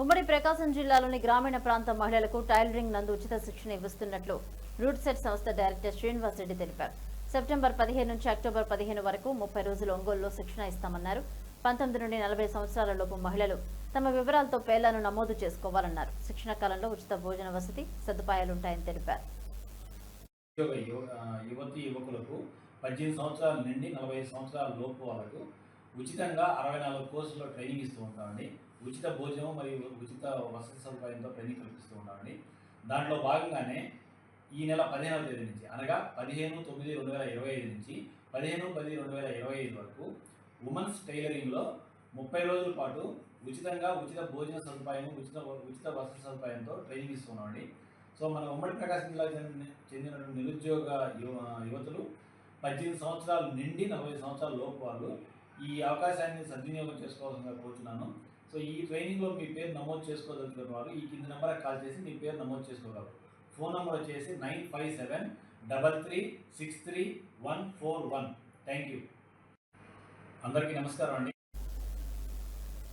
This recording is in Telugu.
ఉమ్మడి ప్రకాశం జిల్లాలోని గ్రామీణ ప్రాంత మహిళలకు టైలరింగ్ నందు ఉచిత శిక్షణ ఇవ్వస్తున్నట్లు రూట్ సెట్ సంస్థ డైరెక్టర్ శ్రీనివాస్ రెడ్డి తెలిపారు. సెప్టెంబర్ పదిహేను నుంచి అక్టోబర్ పదిహేను వరకు ముప్పై రోజులు ఒంగోలులో శిక్షణ ఇస్తామన్నారు. పంతొమ్మిది నుండి నలభై సంవత్సరాల లోపు మహిళలు తమ వివరాలతో పేర్లను నమోదు చేసుకోవాలన్నారు. శిక్షణ కాలంలో ఉచిత భోజన వసతి సదుపాయాలుంటాయని తెలిపారు. యువతి యువకులకు పద్దెనిమిది సంవత్సరాల నుండి నలభై సంవత్సరాల లోపు వాళ్ళకు ఉచితంగా అరవై నాలుగు కోర్సుల్లో ట్రైనింగ్ ఇస్తూ ఉంటామండి. ఉచిత భోజనం మరియు ఉచిత వసతి సదుపాయంతో ట్రైనింగ్ కల్పిస్తూ ఉంటామండి. దాంట్లో భాగంగానే ఈ నెల పదిహేనవ తేదీ నుంచి అనగా పదిహేను తొమ్మిది రెండు వేల ఇరవై ఐదు నుంచి పదిహేను పది రెండు వేల ఇరవై ఐదు వరకు ఉమెన్స్ టైలరింగ్లో ముప్పై రోజుల పాటు ఉచితంగా ఉచిత భోజన సదుపాయం ఉచిత ఉచిత వసతి సదుపాయంతో ట్రైనింగ్ ఇస్తున్నామండి సో మన ఉమ్మడి ప్రకాశం జిల్లాకు చెందిన చెందినటువంటి నిరుద్యోగ యువ యువతులు పద్దెనిమిది సంవత్సరాల నుండి నలభై సంవత్సరాల లోపు వాళ్ళు ఈ అవకాశాన్ని సద్వినియోగం చేసుకోవాల్సిందిగా కోరుతున్నాను సో ఈ ట్రైనింగ్లో మీ పేరు నమోదు చేసుకోదలుచుకున్న వారు ఈ కింది నెంబర్కి కాల్ చేసి మీ పేరు నమోదు చేసుకోగలరు. ఫోన్ నెంబర్ వచ్చేసి nine five seven double three six three one four one. Thank you. అందరికీ నమస్కారం అండి.